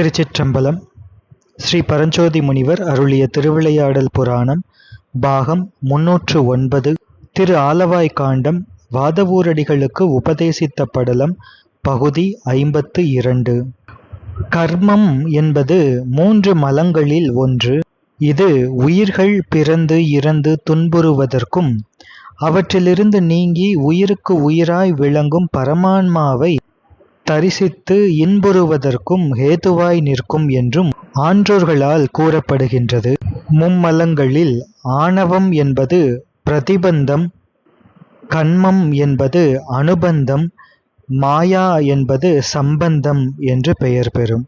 திருச்சிற்றம்பலம் ஸ்ரீ பரஞ்சோதி முனிவர் அருளிய திருவிளையாடல் புராணம் பாகம் முன்னூற்று ஒன்பது திரு ஆலவாய் காண்டம் வாதவூரடிகளுக்கு உபதேசித்த படலம் பகுதி ஐம்பத்து இரண்டு. கர்மம் என்பது மூன்று மலங்களில் ஒன்று. இது உயிர்கள் பிறந்து இறந்து துன்புறுவதற்கும் அவற்றிலிருந்து நீங்கி உயிருக்கு உயிராய் விளங்கும் பரமான்மாவை தரிசித்து இன்புறுவதற்கும் ஹேதுவாய் நிற்கும் என்றும் ஆன்றோர்களால் கூறப்படுகின்றது. மும்மலங்களில் ஆணவம் என்பது பிரதிபந்தம் கண்மம் என்பது அனுபந்தம் மாயா என்பது சம்பந்தம் என்று பெயர் பெறும்.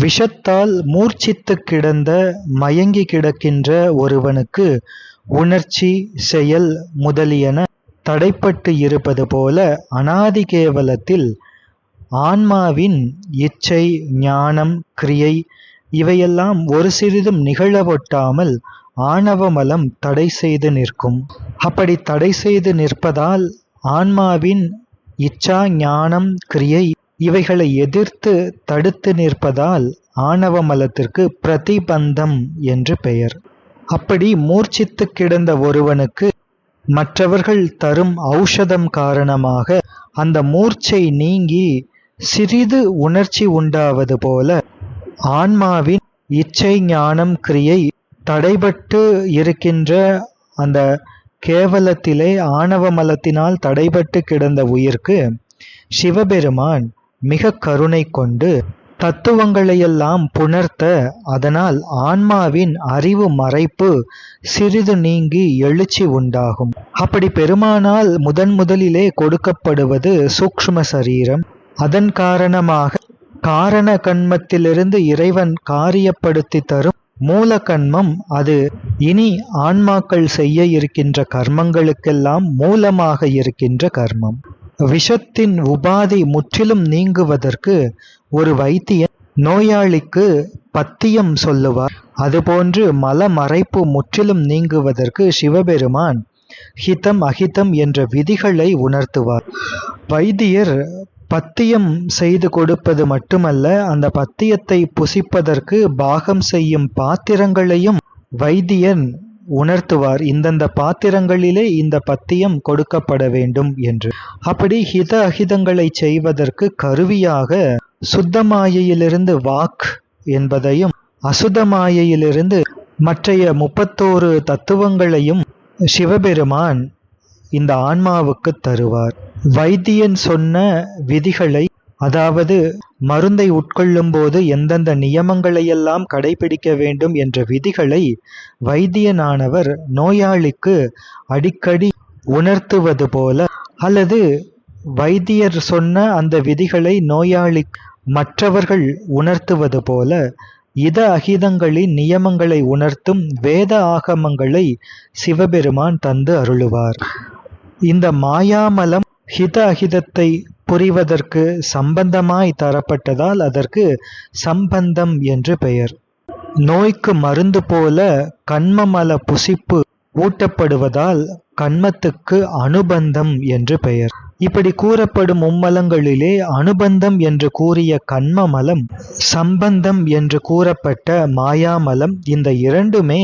விஷத்தால் மூர்ச்சித்து கிடந்த மயங்கி கிடக்கின்ற ஒருவனுக்கு உணர்ச்சி செயல் முதலியன தடைப்பட்டு இருப்பது போல அனாதி கேவலத்தில் ஆன்மாவின் இச்சை ஞானம் கிரியை இவையெல்லாம் ஒரு சிறிதும் நிகழவொட்டாமல் ஆணவமலம் தடை செய்து நிற்கும். அப்படி தடை செய்து நிற்பதால் ஆன்மாவின் இச்சா ஞானம் கிரியை இவைகளை எதிர்த்து தடுத்து நிற்பதால் ஆணவ மலத்திற்கு பிரதிபந்தம் என்று பெயர். அப்படி மூர்ச்சித்து கிடந்த ஒருவனுக்கு மற்றவர்கள் தரும் ஔஷதம் காரணமாக அந்த மூர்ச்சை நீங்கி சிறிது உணர்ச்சி உண்டாவது போல ஆன்மாவின் இச்சை ஞானம் கிரியை தடைபட்டு இருக்கின்ற அந்த கேவலத்திலே ஆணவ மலத்தினால் தடைபட்டு கிடந்த உயிர்க்கு சிவபெருமான் மிக கருணை கொண்டு தத்துவங்களையெல்லாம் புணர்த்த அதனால் ஆன்மாவின் அறிவு மறைப்பு சிறிது நீங்கி எழுச்சி உண்டாகும். அப்படி பெருமானால் முதன் முதலிலே கொடுக்கப்படுவது சூக்ஷ்ம சரீரம் அதன் காரணமாக காரண கண்மத்திலிருந்து இறைவன் காரியப்படுத்தி தரும் மூல கண்மம் அது. இனி ஆன்மாக்கள் செய்ய இருக்கின்ற கர்மங்களுக்கெல்லாம் மூலமாக இருக்கின்ற கர்மம். விஷத்தின் உபாதி முற்றிலும் நீங்குவதற்கு ஒரு வைத்தியன் நோயாளிக்கு பத்தியம் சொல்லுவார். அதுபோன்று மல மறைப்பு முற்றிலும் நீங்குவதற்கு சிவபெருமான் ஹிதம் அஹிதம் என்ற விதிகளை உணர்த்துவார். வைத்தியர் பத்தியம் செய்து கொடுப்பது மட்டுமல்ல அந்த பத்தியத்தை புசிப்பதற்கு பாகம் செய்யும் பாத்திரங்களையும் வைத்தியன் உணர்த்துவார். இந்தந்த பாத்திரங்களிலே இந்த பத்தியம் கொடுக்கப்பட வேண்டும் என்று. அப்படி ஹித அஹிதங்களை செய்வதற்கு கருவியாக சுத்தமாயையிலிருந்து வாக் என்பதையும் அசுதமாயையிலிருந்து மற்றைய முப்பத்தோரு தத்துவங்களையும் சிவபெருமான் இந்த ஆன்மாவுக்கு தருவார். வைத்தியன் சொன்ன விதிகளை அதாவது மருந்தை உட்கொள்ளும் போது எந்தெந்த நியமங்களையெல்லாம் கடைபிடிக்க வேண்டும் என்ற விதிகளை வைத்தியனானவர் நோயாளிக்கு அடிக்கடி உணர்த்துவது போல அல்லது வைத்தியர் சொன்ன அந்த விதிகளை நோயாளி மற்றவர்கள் உணர்த்துவது போல இத அகிதங்களின் நியமங்களை உணர்த்தும் வேத ஆகமங்களை சிவபெருமான் தந்து அருளுவார். இந்த மாயாமலம் ஹித அஹிதத்தை புரிவதற்கு சம்பந்தமாய் தரப்பட்டதால் அதற்கு சம்பந்தம் என்று பெயர். நோய்க்கு மருந்து போல கண்மமல புசிப்பு ஊட்டப்படுவதால் கண்மத்துக்கு அனுபந்தம் என்று பெயர். இப்படி கூறப்படும் மும்மலங்களிலே அனுபந்தம் என்று கூறிய கண்மமலம் சம்பந்தம் என்று கூறப்பட்ட மாயாமலம் இந்த இரண்டுமே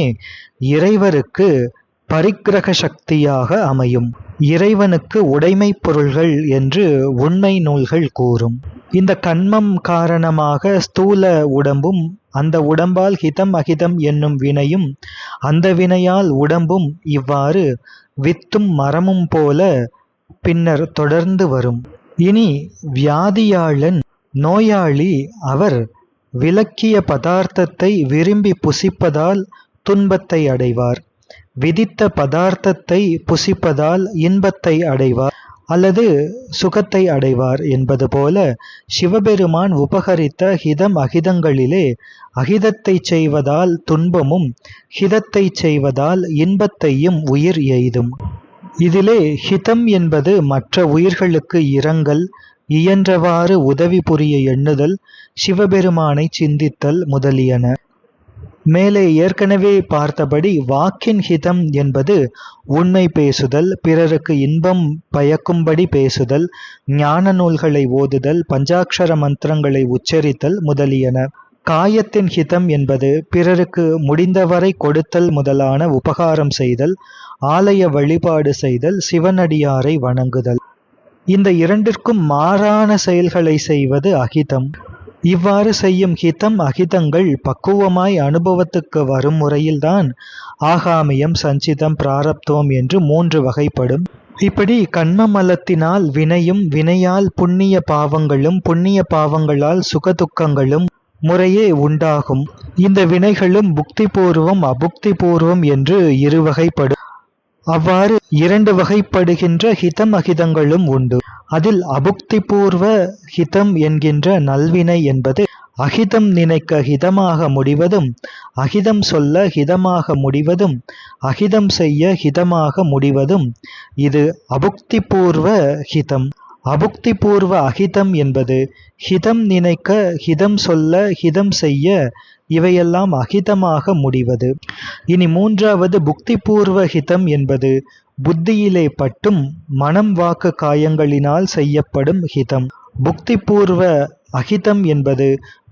இறைவருக்கு பரிக்கிரக சக்தியாக அமையும். இறைவனுக்கு உடைமை பொருள்கள் என்று உண்மை நூல்கள் கூறும். இந்த கண்மம் காரணமாக ஸ்தூல உடம்பும் அந்த உடம்பால் ஹிதம் அகிதம் என்னும் வினையும் அந்த வினையால் உடம்பும் இவ்வாறு வித்தும் மரமும் போல பின்னர் தொடர்ந்து வரும். இனி வியாதியாளன் நோயாளி அவர் விலக்கிய பதார்த்தத்தை விரும்பி புசிப்பதால் துன்பத்தை அடைவார். விதித்த பதார்த்தத்தை புசிப்பதால் இன்பத்தை அடைவார் அல்லது சுகத்தை அடைவார் என்பது போல சிவபெருமான் உபகரித்த ஹிதம் அகிதங்களிலே அகிதத்தை செய்வதால் துன்பமும் ஹிதத்தை செய்வதால் இன்பத்தையும் உயிர் எய்தும். இதிலே ஹிதம் என்பது மற்ற உயிர்களுக்கு இரங்கல் இயன்றவாறு உதவி புரிய எண்ணுதல் சிவபெருமானை சிந்தித்தல் முதலியன. மேலே ஏற்கனவே பார்த்தபடி வாக்கின் ஹிதம் என்பது உண்மை பேசுதல் பிறருக்கு இன்பம் பயக்கும்படி பேசுதல் ஞான நூல்களை ஓதுதல் பஞ்சாட்சர மந்திரங்களை உச்சரித்தல் முதலியன. காயத்தின் ஹிதம் என்பது பிறருக்கு முடிந்தவரை கொடுத்தல் முதலான உபகாரம் செய்தல் ஆலய வழிபாடு செய்தல் சிவனடியாரை வணங்குதல். இந்த இரண்டிற்கும் மாறான செயல்களை செய்வது அகிதம் இவ்வாறு செய்யும் ஹிதம் அகிதங்கள் பக்குவமாய் அனுபவத்துக்கு வரும் முறையில்தான் ஆகாமியம் சஞ்சிதம் பிராரப்தம் என்று மூன்று வகைப்படும். இப்படி கண்மமலத்தினால் வினையும் வினையால் புண்ணிய பாவங்களும் புண்ணிய பாவங்களால் சுகதுக்கங்களும் முறையே உண்டாகும். இந்த வினைகளும் புக்தி பூர்வம் அபுக்தி பூர்வம் என்று இரு வகைப்படும். அவ்வாறு இரண்டு வகைப்படுகின்ற ஹிதம் அகிதங்களும் உண்டு. அதில் அபுக்தி பூர்வ ஹிதம் என்கின்ற நல்வினை என்பது அகிதம் நினைக்க ஹிதமாக முடிவதும் அகிதம் சொல்ல ஹிதமாக முடிவதும் அகிதம் செய்ய ஹிதமாக முடிவதும். இது அபுக்தி பூர்வ ஹிதம். அபுக்தி பூர்வ அகிதம் என்பது ஹிதம் நினைக்க ஹிதம் சொல்ல ஹிதம் செய்ய இவையெல்லாம் அகிதமாக முடிவது. இனி மூன்றாவது புக்திபூர்வ ஹிதம் என்பது புத்தியிலே பட்டும் மனம் வாக்கு காயங்களினால் செய்யப்படும் ஹிதம். புக்திபூர்வ அஹிதம் அகிதம் என்பது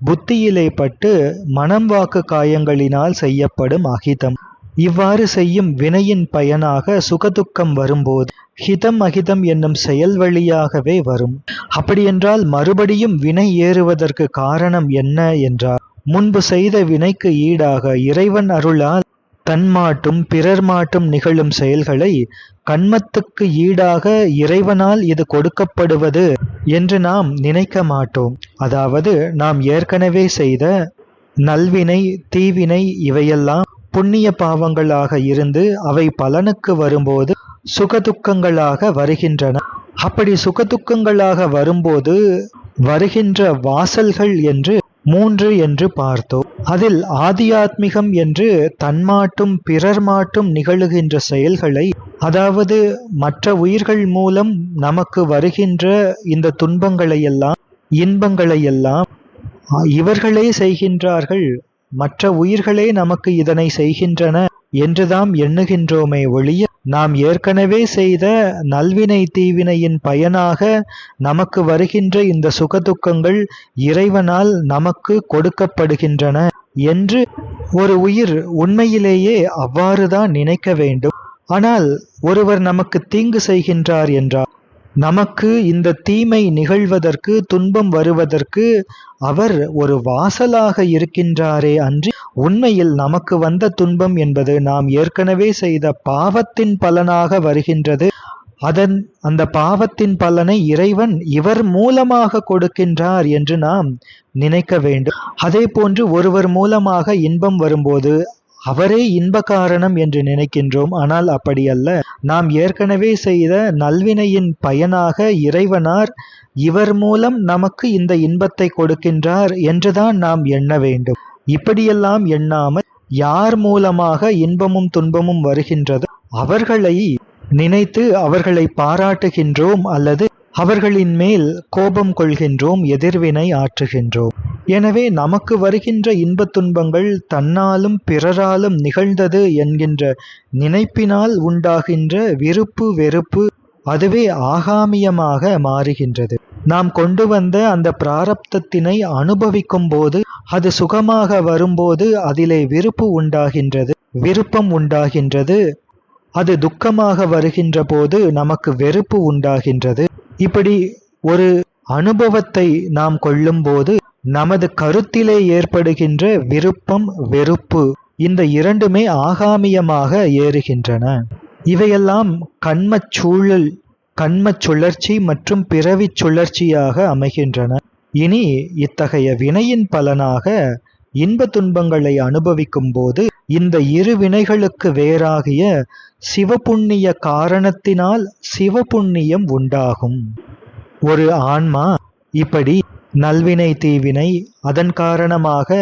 புத்தியிலே பட்டு மனம் வாக்கு காயங்களினால் செய்யப்படும் அகிதம். இவ்வாறு செய்யும் வினையின் பயனாக சுகதுக்கம் வரும்போது ஹிதம் அகிதம் என்னும் செயல் வழியாகவே வரும். அப்படியென்றால் மறுபடியும் வினை ஏறுவதற்கு காரணம் என்ன என்றார் முன்பு செய்த வினைக்கு ஈடாக இறைவன் அருளால் தன்மாட்டும் பிறர் மாட்டும் நிகழும் செயல்களை கண்மத்துக்கு ஈடாக இறைவனால் இது கொடுக்கப்படுவது என்று நாம் நினைக்க மாட்டோம். அதாவது நாம் ஏற்கனவே செய்த நல்வினை தீவினை இவையெல்லாம் புண்ணிய பாவங்களாக இருந்து அவை பலனுக்கு வரும்போது சுகதுக்கங்களாக வருகின்றன. அப்படி சுகதுக்கங்களாக வரும்போது வருகின்ற வாசல்கள் என்று மூன்று என்று பார்த்தோம் அதில் ஆதியாத்மிகம் என்று தன்மாட்டும் பிறர் மாட்டும் நிகழுகின்ற செயல்களை அதாவது மற்ற உயிர்கள் மூலம் நமக்கு வருகின்ற இந்த துன்பங்களை எல்லாம் இன்பங்களை எல்லாம் இவர்களே செய்கின்றார்கள். மற்ற உயிர்களே நமக்கு இதனை செய்கின்றன என்றுதாம் எண்ணுகின்றோமே ஒழிய நாம் ஏற்கனவே செய்த நல்வினை தீவினையின் பயனாக நமக்கு வருகின்ற இந்த சுகதுக்கங்கள் இறைவனால் நமக்கு கொடுக்கப்படுகின்றன என்று ஒரு உயிர் உண்மையிலேயே அவ்வாறுதான் நினைக்க வேண்டும். ஆனால் ஒருவர் நமக்கு தீங்கு செய்கின்றார் என்றார் நமக்கு இந்த தீமை நிகழ்வதற்கு துன்பம் வருவதற்கு அவர் ஒரு வாசலாக இருக்கின்றாரே அன்றி உண்மையில் நமக்கு வந்த துன்பம் என்பது நாம் ஏற்கனவே செய்த பாவத்தின் பலனாக வருகின்றது. அதன் அந்த பாவத்தின் பலனை இறைவன் இவர் மூலமாக கொடுக்கின்றார் என்று நாம் நினைக்க வேண்டும். அதே போன்று ஒருவர் மூலமாக இன்பம் வரும்போது அவரே இன்ப காரணம் என்று நினைக்கின்றோம். ஆனால் அப்படி அல்ல நாம் ஏற்கனவே செய்த நல்வினையின் பயனாக இறைவனார் இவர் மூலம் நமக்கு இந்த இன்பத்தை கொடுக்கின்றார் என்றுதான் நாம் எண்ண வேண்டும். இப்படியெல்லாம் எண்ணாமல் யார் மூலமாக இன்பமும் துன்பமும் வருகின்றதோ? அவர்களை நினைத்து அவர்களை பாராட்டுகின்றோம் அல்லது அவர்களின் மேல் கோபம் கொள்கின்றோம் எதிர்வினை ஆற்றுகின்றோம். எனவே நமக்கு வருகின்ற இன்பத் துன்பங்கள் தன்னாலும் பிறராலும் நிகழ்ந்தது என்கின்ற நினைப்பினால் உண்டாகின்ற விருப்பு வெறுப்பு அதுவே ஆகாமியமாக மாறுகின்றது. நாம் கொண்டு வந்த அந்த பிராரப்தத்தினை அனுபவிக்கும் போது அது சுகமாக வரும்போது அதிலே விருப்பு உண்டாகின்றது விருப்பம் உண்டாகின்றது. அது துக்கமாக வருகின்ற போது நமக்கு வெறுப்பு உண்டாகின்றது. இப்படி ஒரு அனுபவத்தை நாம் கொள்ளும்போது நமது கருத்திலே ஏற்படுகின்ற விருப்பம் வெறுப்பு இந்த இரண்டுமே ஆகாமியமாக ஏறுகின்றன. இவையெல்லாம் கண்மச் சூழல் கண்மச் சுழற்சி மற்றும் பிறவிச் சுழற்சியாக அமைகின்றன. இனி இத்தகைய வினையின் பலனாக இன்ப துன்பங்களை அனுபவிக்கும் போது இந்த இரு வினைகளுக்கு வேறாகிய சிவபுண்ணிய காரணத்தினால் சிவபுண்ணியம் உண்டாகும். ஒரு ஆன்மா இப்படி நல்வினை தீவினை அதன் காரணமாக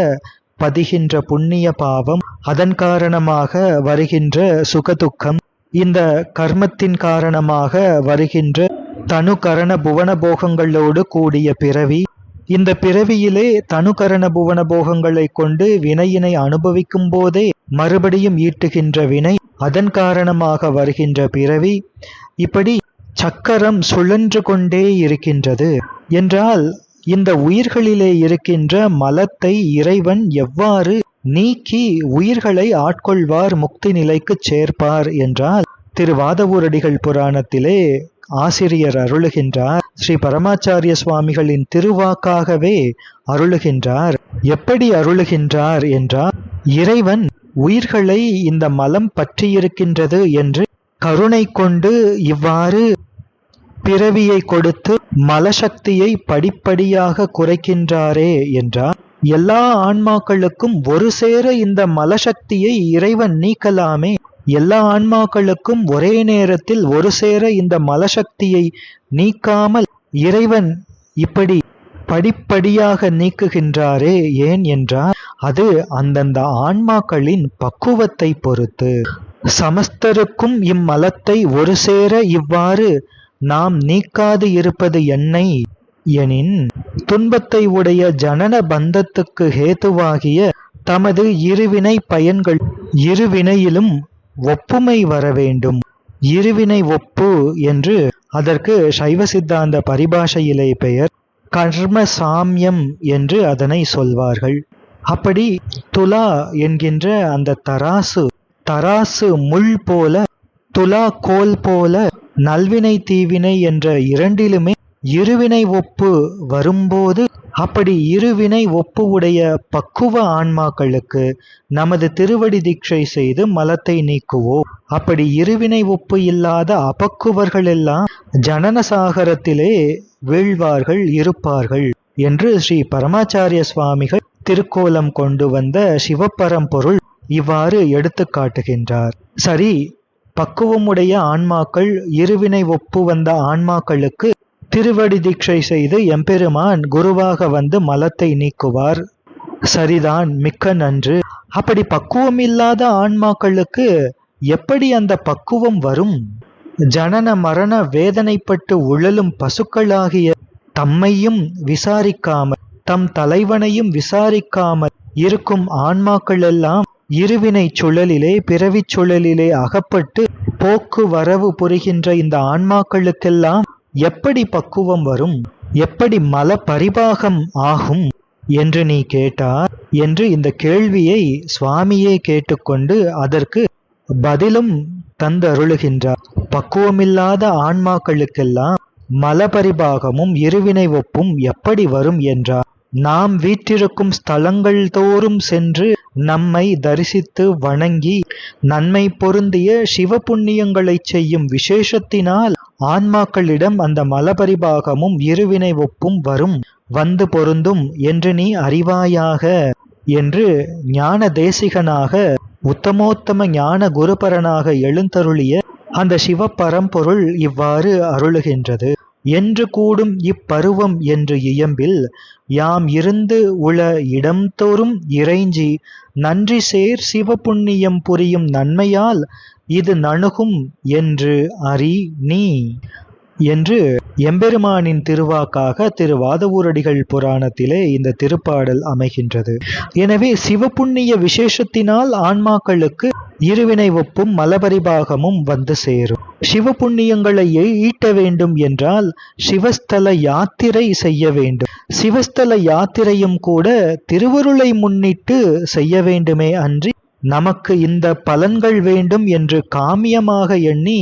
பதிகின்ற புண்ணிய பாவம் அதன் காரணமாக வருகின்ற சுகதுக்கம் இந்த கர்மத்தின் காரணமாக வருகின்ற தனு கரண புவன போகங்களோடு கூடிய பிறவி இந்த பிறவியிலே தனுகரண புவன போகங்களை கொண்டு வினையினை அனுபவிக்கும் போதே மறுபடியும் ஈட்டுகின்ற வினை அதன் காரணமாக வருகின்ற பிறவி இப்படி சக்கரம் சுழன்று கொண்டே இருக்கின்றது. என்றால் இந்த உயிர்களிலே இருக்கின்ற மலத்தை இறைவன் எவ்வாறு நீக்கி உயிர்களை ஆட்கொள்வார் முக்தி நிலைக்குச் சேர்ப்பார் என்றால் திருவாதவூரடிகள் புராணத்திலே ஆசிரியர் அருளுகின்றார். ஸ்ரீ பரமாச்சாரிய சுவாமிகளின் திருவாக்காகவே அருளுகின்றார். எப்படி அருளுகின்றார் என்றால் இறைவன் உயிர்களை இந்த மலம் பற்றியிருக்கின்றது என்று கருணை கொண்டு இவ்வாறு பிறவியை கொடுத்து மலசக்தியை படிப்படியாக குறைக்கின்றாரே என்றார். எல்லா ஆன்மாக்களுக்கும் ஒரு சேர இந்த மலசக்தியை இறைவன் நீக்கலாமே. எல்லா ஆன்மாக்களுக்கும் ஒரே நேரத்தில் ஒரு சேர இந்த மலசக்தியை நீக்காமல் இறைவன் இப்படி படிப்படியாக நீக்குகின்றாரே ஏன் என்றால் அது அந்தந்த ஆன்மாக்களின் பக்குவத்தை பொறுத்து. சமஸ்தருக்கும் இம்மலத்தை ஒரு சேர இவ்வாறு நாம் நீக்காது இருப்பது என்னை? எனின் துன்பத்தை உடைய ஜனன பந்தத்துக்கு ஹேதுவாகிய தமது இருவினை பயன்கள் இருவினையிலும் ஒப்புமை வர வேண்டும். இருவினை ஒப்பு என்று அதற்கு சைவ சித்தாந்த பரிபாஷையிலே பெயர் கர்ம சாமியம் என்று அதனை சொல்வார்கள். அப்படி துலா என்கின்ற அந்த தராசு தராசு முள் போல துலா கோல் போல நல்வினை தீவினை என்ற இரண்டிலுமே இருவினை ஒப்பு வரும்போது அப்படி இருவினை ஒப்பு உடைய பக்குவ ஆன்மாக்களுக்கு நமது திருவடி தீட்சை செய்து மலத்தை நீக்குவோம். அப்படி இருவினை ஒப்பு இல்லாத அபக்குவர்கள் எல்லாம் ஜனன சாகரத்திலே வீழ்வார்கள் இருப்பார்கள் என்று ஸ்ரீ பரமாச்சாரிய சுவாமிகள் திருக்கோலம் கொண்டு வந்த சிவப்பரம்பொருள் இவ்வாறு எடுத்து காட்டுகின்றார். சரி பக்குவமுடைய ஆன்மாக்கள் இருவினை ஒப்பு வந்த ஆன்மாக்களுக்கு திருவடி தீட்சை செய்து எம்பெருமான் குருவாக வந்து மலத்தை நீக்குவார். சரிதான் மிக்க நன்று. அப்படி பக்குவம் இல்லாத ஆன்மாக்களுக்கு எப்படி அந்த பக்குவம் வரும்? ஜனன மரண வேதனைப்பட்டு உழலும் பசுக்களாகிய தம்மையும் விசாரிக்காமல் தம் தலைவனையும் விசாரிக்காமல் இருக்கும் ஆன்மாக்கள் எல்லாம் இருவினை சுழலிலே பிறவிச் சுழலிலே அகப்பட்டு போக்கு வரவு புரிகின்ற இந்த ஆன்மாக்களுக்கெல்லாம் எப்படி பக்குவம் வரும்? எப்படி மல பரிபாகம் ஆகும்? என்று நீ கேட்டார் என்று இந்த கேள்வியை சுவாமியே கேட்டுக்கொண்டு அதற்கு பதிலும் தந்தருளுகின்றார். பக்குவமில்லாத ஆன்மாக்களுக்கெல்லாம் மலபரிபாகமும் இருவினை ஒப்பும் எப்படி வரும் என்றார். நாம் வீற்றிருக்கும் ஸ்தலங்கள் தோறும் சென்று நம்மை தரிசித்து வணங்கி நன்மை பொருந்திய சிவ புண்ணியங்களைச் செய்யும் விசேஷத்தினால் ஆன்மாக்களிடம் அந்த மலபரிபாகமும் இருவினை ஒப்பும் வரும். வந்து பொருந்தும் என்று நீ அறிவாயாக என்று ஞான தேசிகனாக உத்தமோத்தம ஞான குருபரனாக எழுந்தருளிய அந்த சிவ பரம்பொருள் இவ்வாறு அருளுகின்றது. என்று கூடும் இப்பருவம் என்று இயம்பில் யாம் இருந்து உள இடம்தோறும் இறைஞ்சி நன்றி சேர் சிவபுண்ணியம் புரியும் நன்மையால் இது நணுகும் என்று அறி நீ என்று எம்பெருமானின் திருவாக்காக திருவாதவூரடிகள் புராணத்திலே இந்த திருப்பாடல் அமைகின்றது. எனவே சிவபுண்ணிய விசேஷத்தினால் ஆன்மாக்களுக்கு இருவினை ஒப்பும் மலபரிபாகமும் வந்து சேரும். சிவபுண்ணியங்களை ஈட்ட வேண்டும் என்றால் சிவஸ்தல யாத்திரை செய்ய வேண்டும். சிவஸ்தல யாத்திரையும் கூட திருவருளை முன்னிட்டு செய்ய வேண்டுமே அன்றி நமக்கு இந்த பலன்கள் வேண்டும் என்று காமியமாக எண்ணி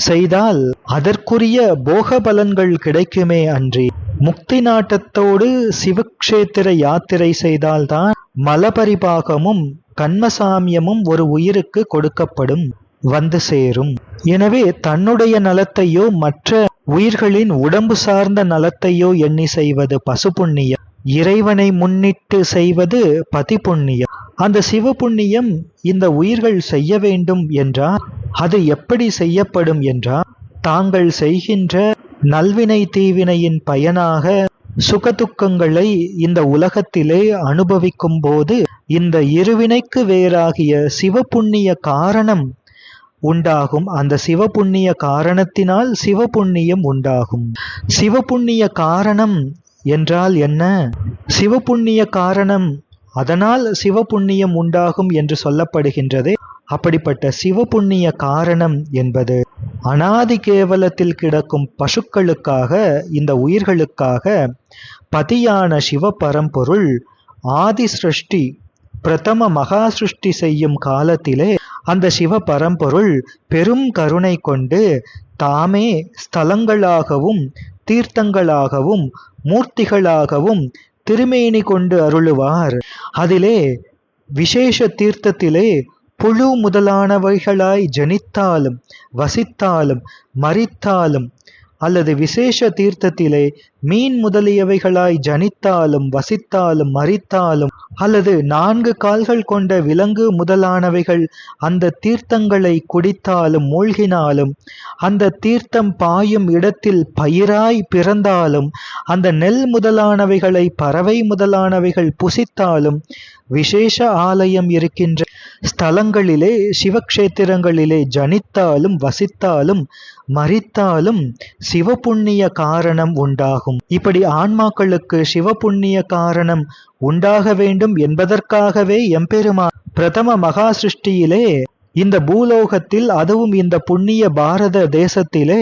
செய்தால் அதற்குரிய போக பலன்கள் கிடைக்குமே அன்றி. முக்தி நாட்டத்தோடு சிவக்ஷேத்திர யாத்திரை செய்தால்தான் மலபரிபாகமும் கண்மசாமியமும் ஒரு உயிருக்கு கொடுக்கப்படும் வந்து சேரும். எனவே தன்னுடைய நலத்தையோ மற்ற உயிர்களின் உடம்பு சார்ந்த நலத்தையோ எண்ணி செய்வது பசுபுண்ணியம். இறைவனை முன்னிட்டு செய்வது பதிபுண்ணியம். அந்த சிவ புண்ணியம் இந்த உயிர்கள் செய்ய வேண்டும் என்றால் அது எப்படி செய்யப்படும் என்றால் தாங்கள் செய்கின்ற நல்வினை தீவினையின் பயனாக சுகதுக்கங்களை இந்த உலகத்திலே அனுபவிக்கும் போது இந்த இருவினைக்கு வேறாகிய சிவபுண்ணிய காரணம் உண்டாகும். அந்த சிவபுண்ணிய காரணத்தினால் சிவபுண்ணியம் உண்டாகும். சிவபுண்ணிய காரணம் என்றால் என்ன? சிவபுண்ணிய காரணம் அதனால் சிவபுண்ணியம் உண்டாகும் என்று சொல்லப்படுகின்றது. அப்படிப்பட்ட சிவபுண்ணிய காரணம் என்பது அனாதி கேவலத்தில் கிடக்கும் பசுக்களுக்காக இந்த உயிர்களுக்காக பதியான சிவபரம்பொருள் ஆதி சிருஷ்டி பிரதம மகா சிருஷ்டி செய்யும் காலத்திலே அந்த சிவ பரம்பொருள் பெரும் கருணை கொண்டு தாமே ஸ்தலங்களாகவும் தீர்த்தங்களாகவும் மூர்த்திகளாகவும் திருமேனி கொண்டு அருளுவார். அதிலே விசேஷ தீர்த்தத்திலே புழு முதலானவைகளாய் ஜனித்தாலும் வசித்தாலும் மறித்தாலும் அல்லது விசேஷ தீர்த்தத்திலே மீன் முதலியவைகளாய் ஜனித்தாலும் வசித்தாலும் மரித்தாலும் அல்லது நான்கு கால்கள் கொண்ட விலங்கு முதலானவைகள் அந்த தீர்த்தங்களை குடித்தாலும் மூழ்கினாலும் அந்த தீர்த்தம் பாயும் இடத்தில் பயிராய் பிறந்தாலும் அந்த நெல் முதலானவைகளை பறவை முதலானவைகள் புசித்தாலும் விசேஷ ஆலயம் இருக்கின்ற ஸ்தலங்களிலே சிவக்ஷேத்திரங்களிலே ஜனித்தாலும் வசித்தாலும் மறித்தாலும் சிவபுண்ணிய காரணம் உண்டாகும். இப்படி ஆன்மாக்களுக்கு சிவபுண்ணிய காரணம் உண்டாக வேண்டும் என்பதற்காகவே எம்பெருமான் பிரதம மகா சிருஷ்டியிலே இந்த பூலோகத்தில் அதுவும் இந்த புண்ணிய பாரத தேசத்திலே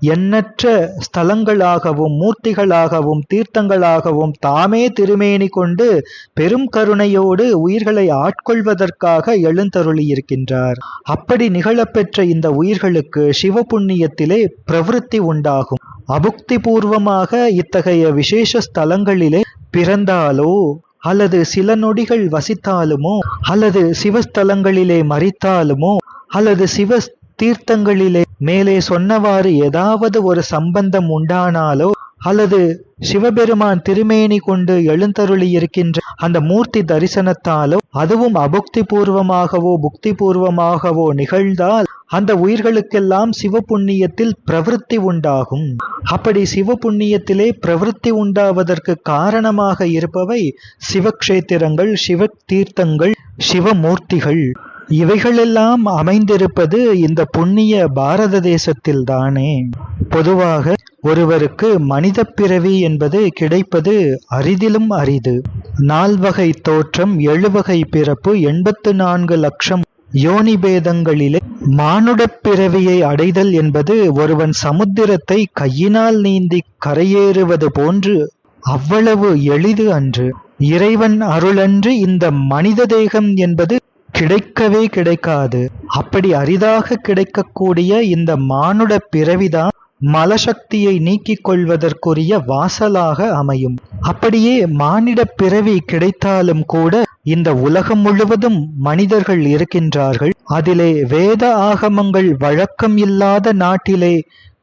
எண்ணற்ற ஸ்தலங்களாகவும் மூர்த்திகளாகவும் தீர்த்தங்களாகவும் தாமே திருமேனி கொண்டு பெரும் கருணையோடு உயிர்களை ஆட்கொள்வதற்காக எழுந்தருளியிருக்கின்றார். அப்படி நிகழப்பெற்ற இந்த உயிர்களுக்கு சிவ புண்ணியத்திலே பிரவருத்தி உண்டாகும். அபுக்தி பூர்வமாக இத்தகைய விசேஷ ஸ்தலங்களிலே பிறந்தாலோ அல்லது சில நொடிகள் வசித்தாலுமோ அல்லது சிவஸ்தலங்களிலே மறித்தாலுமோ அல்லது சிவ தீர்த்தங்களிலே மேலே சொன்னவாறு ஏதாவது ஒரு சம்பந்தம் உண்டானாலோ அல்லது சிவபெருமான் திருமேனி கொண்டு எழுந்தருளி இருக்கின்ற அந்த மூர்த்தி தரிசனத்தாலோ அதுவும் அபுக்தி பூர்வமாகவோ புக்தி பூர்வமாகவோ நிகழ்ந்தால் அந்த உயிர்களுக்கெல்லாம் சிவபுண்ணியத்தில் பிரவருத்தி உண்டாகும். அப்படி சிவபுண்ணியத்திலே பிரவருத்தி உண்டாவதற்கு காரணமாக இருப்பவை சிவக்ஷேத்திரங்கள் சிவ தீர்த்தங்கள் சிவமூர்த்திகள். இவைகளெல்லாம் அமைந்திருப்பது இந்த புண்ணிய பாரத தேசத்தில் தானே பொதுவாக ஒருவருக்கு மனித பிறவி என்பது கிடைப்பது அரிதிலும் அரிது. நால்வகை தோற்றம் எழுவகை பிறப்பு எண்பத்து நான்கு லட்சம் யோனிபேதங்களிலே மானுடப் பிறவியை அடைதல் என்பது ஒருவன் சமுத்திரத்தை கையினால் நீந்தி கரையேறுவது போன்று அவ்வளவு எளிது அன்று. இறைவன் அருளன்று இந்த மனித தேகம் என்பது கிடைக்கவே கிடைக்காது. அப்படி அரிதாக கிடைக்கக்கூடிய இந்த மானுட பிறவிதான் மலசக்தியை நீக்கிக் கொள்வதற்குரிய வாசலாக அமையும். அப்படியே மானிட பிறவி கிடைத்தாலும் கூட இந்த உலகம் முழுவதும் மனிதர்கள் இருக்கின்றார்கள். அதிலே வேத ஆகமங்கள் வழக்கம் இல்லாத நாட்டிலே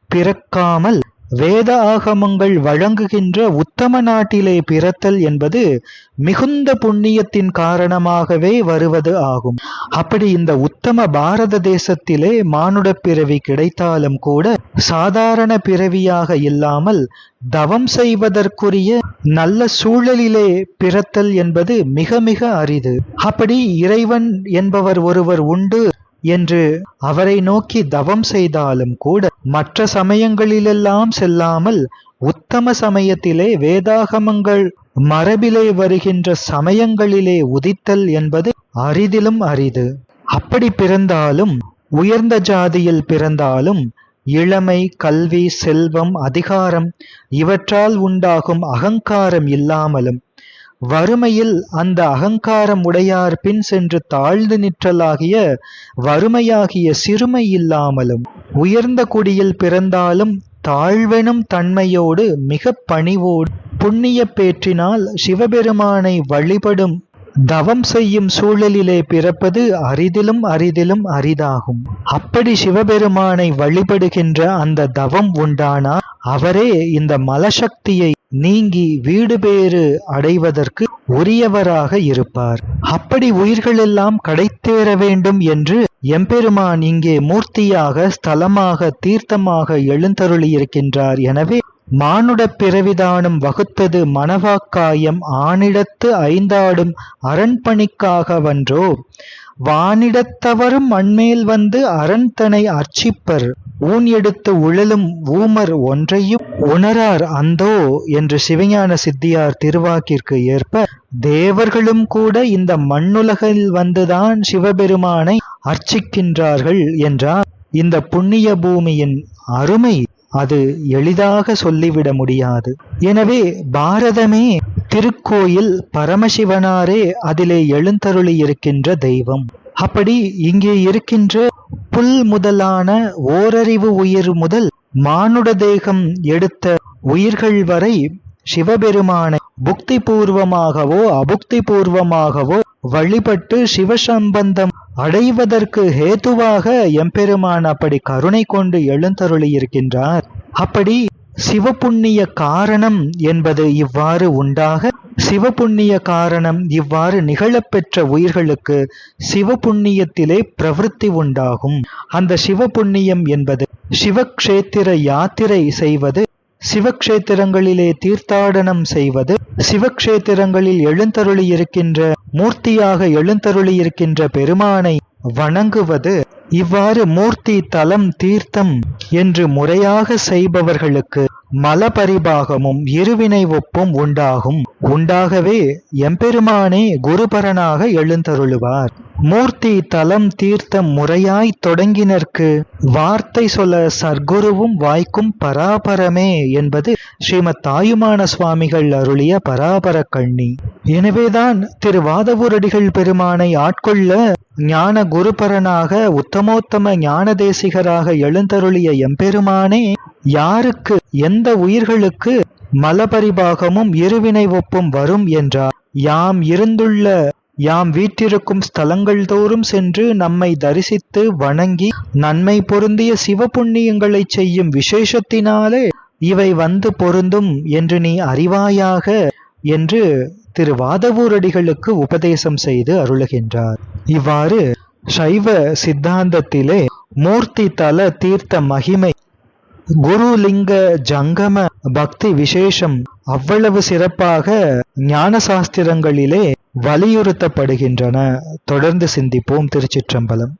பிறக்காமல் வேத ஆகமங்கள் வழங்குகின்ற உத்தம நாட்டிலே பிறத்தல் என்பது மிகுந்த புண்ணியத்தின் காரணமாகவே வருவது ஆகும். அப்படி இந்த உத்தம பாரத தேசத்திலே மானுட பிறவி கிடைத்தாலும் கூட சாதாரண பிறவியாக இல்லாமல் தவம் செய்வதற்குரிய நல்ல சூழலிலே பிறத்தல் என்பது மிக மிக அரிது. அப்படி இறைவன் என்பவர் ஒருவர் உண்டு. என்று அவரை நோக்கி தவம் செய்தாலும் கூட மற்ற சமயங்களிலெல்லாம் செல்லாமல் உத்தம சமயத்திலே வேதாகமங்கள் மரபிலே வருகின்ற சமயங்களிலே உதித்தல் என்பது அரிதிலும் அரிது. அப்படி பிறந்தாலும் உயர்ந்த ஜாதியில் பிறந்தாலும் இளமை கல்வி செல்வம் அதிகாரம் இவற்றால் உண்டாகும் அகங்காரம் இல்லாமலும் வறுமையில் அந்த அகங்காரம் உடையார் பின் சென்று தாழ்ந்து நிற்றலாகிய வறுமையாகிய சிறுமை இல்லாமலும் உயர்ந்த குடியில் பிறந்தாலும் தாழ்வெனும் தன்மையோடு மிக பணிவோடு புண்ணிய பேற்றினால் சிவபெருமானை வழிபடும் தவம் செய்யும் சூழலிலே பிறப்பது அரிதிலும் அரிதிலும் அரிதாகும். அப்படி சிவபெருமானை வழிபடுகின்ற அந்த தவம் உண்டானா? அவரே இந்த மலசக்தியை நீங்கி வீடு பேறு அடைவதற்கு உரியவராக இருப்பார். அப்படி உயிர்களெல்லாம் கடைத்தேற வேண்டும் என்று எம்பெருமான் இங்கே மூர்த்தியாக ஸ்தலமாக தீர்த்தமாக எழுந்தருளியிருக்கின்றார். எனவே மானுட பிறவிதானும் வகுத்தது மணவாக்காயம் ஆணிடத்து ஐந்தாடும் அரண்பணிக்காகவன்றோ வானிடத்தவரும் மண்மேல் வந்து அரண்தனை அர்ச்சிப்பர். ஊன் எடுத்து உழலும் ஊமர் ஒன்றையும் உணரார் அந்தோ? என்று சிவஞான சித்தியார் திருவாக்கிற்கு ஏற்ப தேவர்களும் கூட இந்த மண்ணுலகில் வந்துதான் சிவபெருமானை அர்ச்சிக்கின்றார்கள் என்றார் இந்த புண்ணிய பூமியின் அருமை அது எளிதாக சொல்லிவிட முடியாது. எனவே பாரதமே திருக்கோயில் பரமசிவனாரே அதிலே எழுந்தருளி இருக்கின்ற தெய்வம். அப்படி இங்கே இருக்கின்ற புல் முதலான ஓரறிவு உயிர் முதல் மானுட தேகம் எடுத்த உயிர்கள் வரை சிவபெருமானை புக்தி பூர்வமாகவோ அபுக்தி பூர்வமாகவோ வழிபட்டு சிவசம்பந்தம் அடைவதற்கு ஹேதுவாக எம்பெருமான் அப்படி கருணை கொண்டு எழுந்தருளி இருக்கின்றார் அப்படி சிவபுண்ணிய காரணம் என்பது இவ்வாறு உண்டாக சிவபுண்ணிய காரணம் இவ்வாறு நிகழப்பெற்ற உயிர்களுக்கு சிவபுண்ணியத்திலே பிரவருத்தி உண்டாகும். அந்த சிவபுண்ணியம் என்பது சிவக்ஷேத்திர யாத்திரை செய்வது சிவக்ஷேத்திரங்களிலே தீர்த்தாடனம் செய்வது சிவக்ஷேத்திரங்களில் எழுந்தருளி இருக்கின்ற மூர்த்தியாக எழுந்தருளி இருக்கின்ற பெருமானை வணங்குவது இவ்வாறு மூர்த்தி தலம் தீர்த்தம் என்று முறையாக செய்பவர்களுக்கு மலபரிபாகமும் இருவினை ஒப்பும் உண்டாகும். உண்டாகவே எம்பெருமானே குருபரனாக எழுந்தருளுவார். மூர்த்தி தலம் தீர்த்த முறையாய் தொடங்கினர்க்கு வார்த்தை சொல்ல சர்க்குருவும் வாய்க்கும் பராபரமே என்பது ஸ்ரீமத் தாயுமான சுவாமிகள் அருளிய பராபர கண்ணி. எனவேதான் திரு வாதவூரடிகள் பெருமானை ஆட்கொள்ள ஞான குருபரனாக உத்தமோத்தம ஞான தேசிகராக எழுந்தருளிய எம்பெருமானே யாருக்கு எந்த உயிர்களுக்கு மலபரிபாகமும் இருவினை ஒப்பும் வரும் என்றார். யாம் இருந்துள்ள யாம் வீற்றிருக்கும் ஸ்தலங்கள் தோறும் சென்று நம்மை தரிசித்து வணங்கி நன்மை பொருந்திய சிவபுண்ணியங்களை செய்யும் விசேஷத்தினாலே இவை வந்து பொருந்தும் என்று நீ அறிவாயாக என்று திரு வாதவூரடிகளுக்கு உபதேசம் செய்து அருளுகின்றார். இவ்வாறு சைவ சித்தாந்தத்திலே மூர்த்தி தல தீர்த்த மகிமை குருலிங்க ஜங்கம பக்தி விசேஷம் அவ்வளவு சிறப்பாக ஞான சாஸ்திரங்களிலே வலியுறுத்தப்படுகின்றன. தொடர்ந்து சிந்திப்போம் திருச்சிற்றம்பலம்.